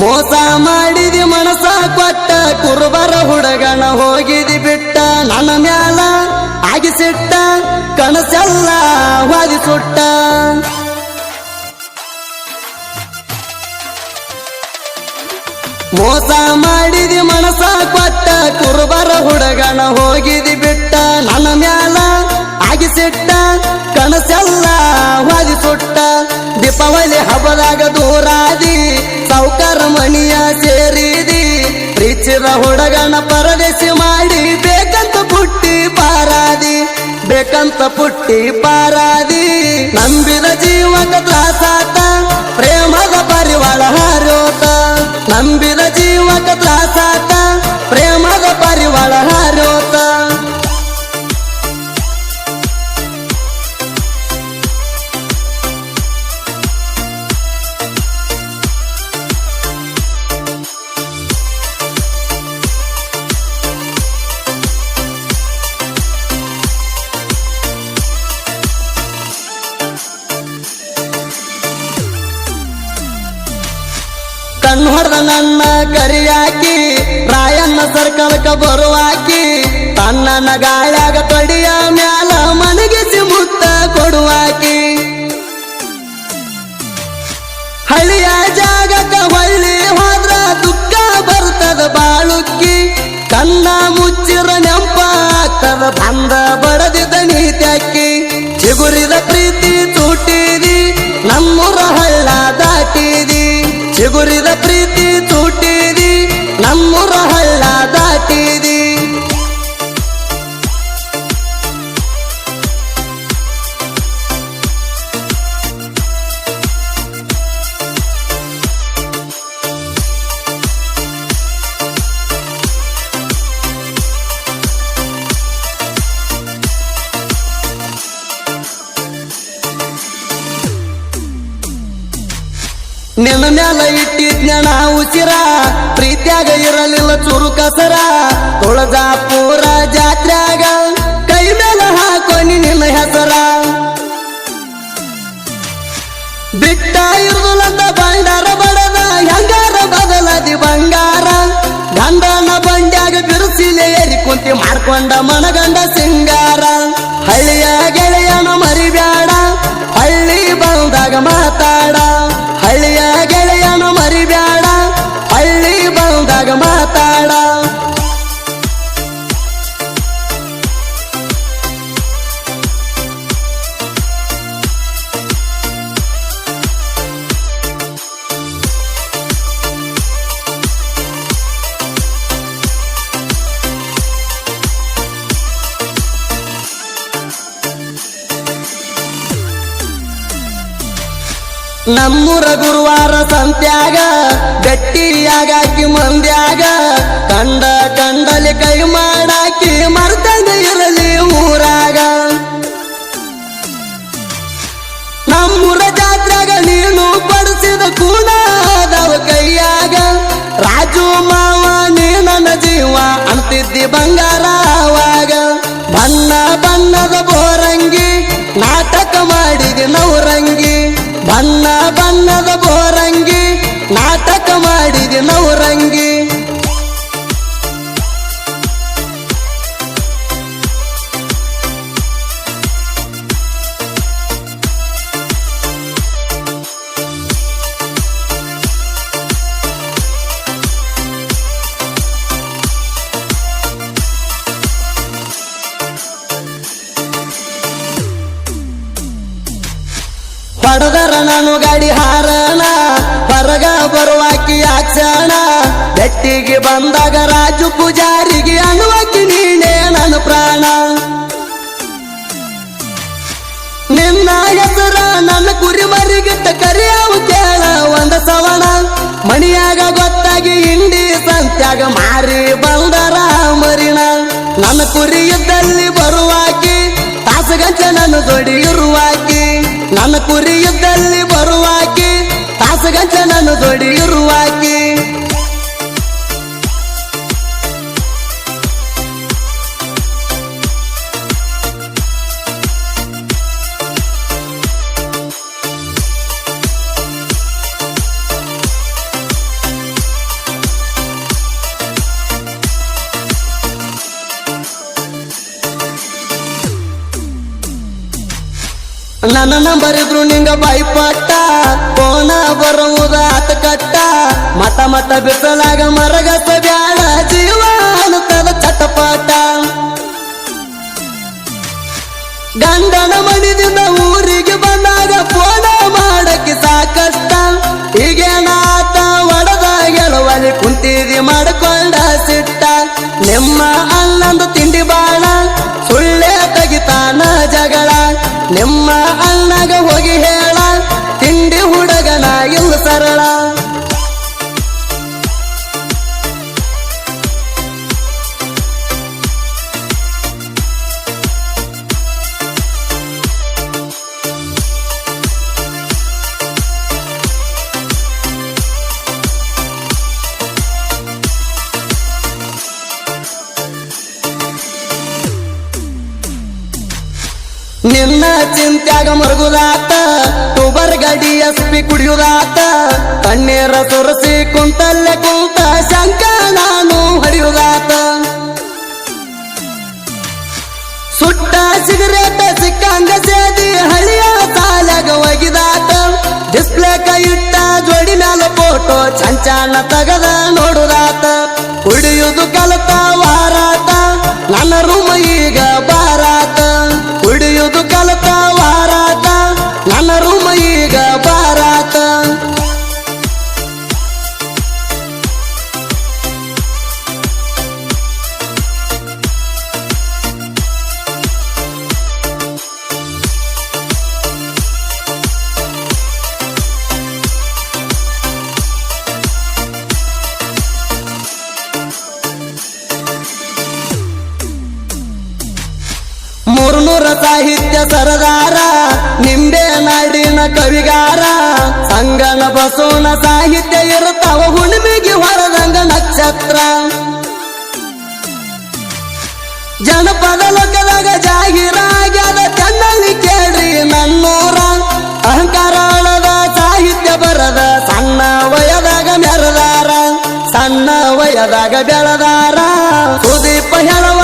ಮೋಸ ಮಾಡಿದಿ ಮನಸ ಕೊಟ್ಟ ಕುರುಬರ ಹುಡುಗನ ಹೋಗಿದಿ ಬಿಟ್ಟ ನನ್ನ ಮ್ಯಾಲ ಆಗಿಸಿಟ್ಟ, ಕನಸೆಲ್ಲ ವಾದಿ ಸುಟ್ಟ ಮೋಸ ಮಾಡಿದಿ ಮನಸ ಕೊಟ್ಟ ಕುರುಬರ ಹುಡುಗನ ಹೋಗಿದಿ ಬಿಟ್ಟ, ನನ್ನ ಮ್ಯಾಲ ಆಗಿಸಿಟ್ಟ, ಕನಸೆಲ್ಲ ವಾದಿ ಸುಟ್ಟ ದೀಪಾವಳಿ ಹಬ್ಬದಾಗ ದೂರಾದಿ ಸೌಕರ ಮಣಿಯ ಸೇರಿದಿ ಪ್ರೀಚಿರ ಹುಡುಗನ ಪರದೇಶಿ ಮಾಡಿ, ಬೇಕಂತ ಪುಟ್ಟಿ ಪಾರಾದಿ, ಬೇಕಂತ ಪುಟ್ಟಿ ಪಾರಾದಿ, ನಂಬಿದ ಜೀವಕ ತ್ರಾಸಾತ ಕಣ್ಣು ಹೊಡೆದ ನನ್ನ ಕರಿಯಾಕಿ, ರಾಯಣ್ಣ ಸರ್ಕಲ್ಕ ಬರುವಾಕಿ, ತನ್ನ ನಗಾಯಾಗ ತೊಡಿಯ ಮ್ಯಾಲ ಮನಗಿಸಿ ಮುತ್ತ ಕೊಡುವಾಕಿ. ಹಳಿಯ ಜಾಗಕ ಹೊಳ್ಳಿ ಹೋದ್ರ ದುಃಖ ಬರ್ತದ ಬಾಳುಕ್ಕಿ, ಕನ್ನ ಮುಚ್ಚಿರ ನೆಂಪ ಆಗ್ತದ ಬಂದ ಬಡದಿದ್ದ ನೀತ್ಯಾಕಿ. ಚಿಗುರಿದ ಪ್ರೀತಿ ಚೂಟಿದಿ ನಿನ್ನ ಮ್ಯಾಲ ಇಟ್ಟಿದ್ನ ನಾ ಉಸಿರ ಪ್ರೀತ್ಯಾಗ ಇರಲಿಲ್ಲ ಚುರು ಕಸರ. ತುಳಜಾಪುರ ಜಾತ್ರ್ಯಾಗ ಕೈ ಮೇಲ ಹಾಕೋ ನಿನ್ನ ಹೆಸರ. ಬಿಟ್ಟ ಇರುದಂತ ಬಂಡಾರ ಬಡದ, ಹೆಂಗಾರ ಬದಲದಿ ಬಂಗಾರ. ಗಂಡನ ಬಂಡ್ಯಾಗ ಬಿರುಸಿಲೆ ಏರಿ ಕುಂತಿ ಮಾಡ್ಕೊಂಡ ಮನಗಂಡ ಸಿಂಗಾರ. ಹಳ್ಳಿಯ ಗೆಳೆಯನ ಮರಿಬ್ಯಾಡ, ಹಳ್ಳಿ ಬಂದಾಗ ಮಾತಾಡ. ನಮ್ಮೂರ ಗುರುವಾರ ಸಂತ್ಯಾಗ, ಗಟ್ಟಿಯಾಗಾಕಿ ಮಂದ್ಯಾಗ, ಕಂಡ ಕಂಡಲಿ ಕೈ ಮಾಡಾಕಿ ಮರ್ತದೆ ಇರಲಿ ಊರಾಗ. ನಮ್ಮೂರ ಜಾತ್ರೆಗ ನೀನು ಪಡಿಸಿದ ಕೂಡಾದವ ಕೈಯಾಗ. ರಾಜು ಮಾವ, ನೀ ನನ್ನ ಜೀವ ಅಂತಿದ್ದಿ ಬಂಗಾರವಾಗ ಬಣ್ಣ ಬಣ್ಣದ ಬಣ್ಣ ಹೊಡೆದರ ನಾನು ಗಾಡಿ ಹಾರಣ ಹೊರಗ ಬರುವಾಕಿ ಆಕ್ಷಣ ಬೆಟ್ಟಿಗೆ ಬಂದಾಗ ರಾಜು ಪೂಜಾರಿಗೆ ಅನುವಾಕಿ ನೀನೇ ನನ್ನ ಪ್ರಾಣ. ನಿನ್ನ ಹೆಸರ ನನ್ನ ಕುರಿ ಮರಿಗಿಟ್ಟ ಕರಿಯಾವು ಕೇಳ ಒಂದ ಸವಣ. ಮಣಿಯಾಗ ಗೊತ್ತಾಗಿ ಹಿಂಡಿ ಸಂತ್ಯಾಗ ಮಾರಿ ಬಂದರ ಮರಿಣ ನನ್ನ ಕುರಿ ಇದ್ದಲ್ಲಿ ಬರುವಾಕಿ ತಾಸಗಂಚ ನನ್ನ ಜೋಡಿ ಇರುವಾಕಿ ನನ್ನ ಕುರಿಯುದ್ದಲ್ಲಿ ಬರುವಾಕೆ ತಾಸಗಂಚ ನಾನು ಜೋಡಿ ನನ್ನ ನಂಬರ್ ಇದ್ರು ನಿಂಗ ಬಾಯ್ಪಟ್ಟ ಕೋನ ಬರುವುದ ಆತ ಕಟ್ಟ. ಮತ ಮಟ ಬಿಸಲಾಗ ಮರಗಸ ಬ್ಯಾಳ ಜೀವ ಅನ್ನುತ್ತದ ಚಟಪಾಟ. ಗಂಡನ ಮಣಿದಿಂದ ಊರಿಗೆ ಬಂದಾಗ ಫೋನ ಮಾಡಕ್ಕೆ ಸಾಕಷ್ಟ. ಈಗೇನಾತ ಒಡದ ಗೆಲುವಲ್ಲಿ ಕುಂತಿದಿ ಮಾಡಿಕೊಂಡ ಸಿಟ್ಟ. ನಿಮ್ಮ ಅಣ್ಣಂದು ನಿಮ್ಮ ಅಣ್ಣಗ ಹೋಗಿ ಹೇಳ ತಿಂಡಿ ಹುಡುಗನ ಇಲ್ಲ ಸರಳ. ನಿನ್ನ ಚಿಂತ್ಯಾಗ ಮರುಗುದಾತ ಟೂಬರ್ ಗಡಿ ಎಸ್ಪಿ ಕುಡಿಯುದಾತ ತಣ್ಣೀರ ಸುರಸಿ ಕುಂತಲ್ಲೇ ಕುಂತ ಶಂಕ ನಾನು ಹೊಡೆಯುದಾತ ಸುಟ್ಟ ಸಿಗರೇಟ್ ಸಿಕ್ಕಂಗ ಸೇದಿ ಹಳಿಯ ಸಾಲಾಗ ಒಗಿದಾತ. ಡಿಸ್ಪ್ಲೇ ಕೈ ಇಟ್ಟ ಜೋಡಿ ಮ್ಯಾಲ ಫೋಟೋ ಚಂಚಾನ ತಗದ ನೋಡುದಾತ. ಕುಡಿಯುದು ಕಲತ ವಾರಾತ, ನನ್ನ ರೂಮ ಈಗ ಬಾರಾತ. ಸಾಹಿತ್ಯ ಸರದಾರ, ನಿಂಬೆ ನಾಡಿನ ಕವಿಗಾರ. ಸಂಗನ ಬಸವನ ಸಾಹಿತ್ಯ ಇರುತ್ತವ, ಹುಣ್ಣಿಮೆಗೆ ಹೊರದಂಗ ನಕ್ಷತ್ರ. ಜನಪದ ಲೋಕದಾಗ ಜಾಹೀರಾಗ್ಯದ ಕಣ್ಣಲ್ಲಿ ಕೇಳ್ರಿ ನನ್ನೋರ. ಅಹಂಕಾರದ ಸಾಹಿತ್ಯ ಬರದ ಸಣ್ಣ ವಯದಾಗ ಮೆರದಾರ, ಸಣ್ಣ ವಯದಾಗ ಬೆಳದಾರ. ಸುದೀಪ ಹೇಳುವ